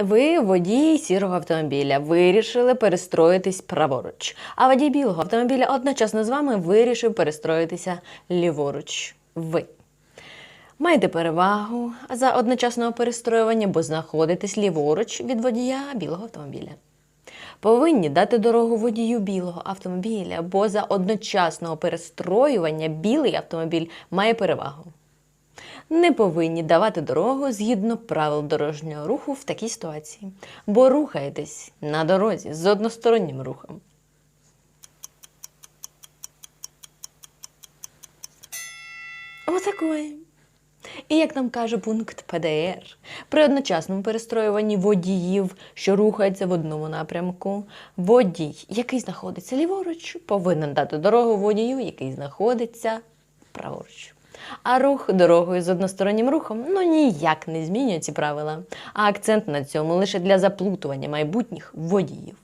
Ви, водій сірого автомобіля, вирішили перестроїтись праворуч, а водій білого автомобіля одночасно з вами вирішив перестроїтися ліворуч. Ви. Маєте перевагу за одночасного перестроювання, бо знаходитесь ліворуч від водія білого автомобіля. Повинні дати дорогу водію білого автомобіля, бо за одночасного перестроювання білий автомобіль має перевагу. Не повинні давати дорогу згідно правил дорожнього руху в такій ситуації, бо рухаєтесь на дорозі з одностороннім рухом. Отакої. І як нам каже пункт ПДР, при одночасному перестроюванні водіїв, що рухаються в одному напрямку, водій, який знаходиться ліворуч, повинен дати дорогу водію, який знаходиться праворуч. А рух дорогою з одностороннім рухом ну ніяк не змінює ці правила. А акцент на цьому лише для заплутування майбутніх водіїв.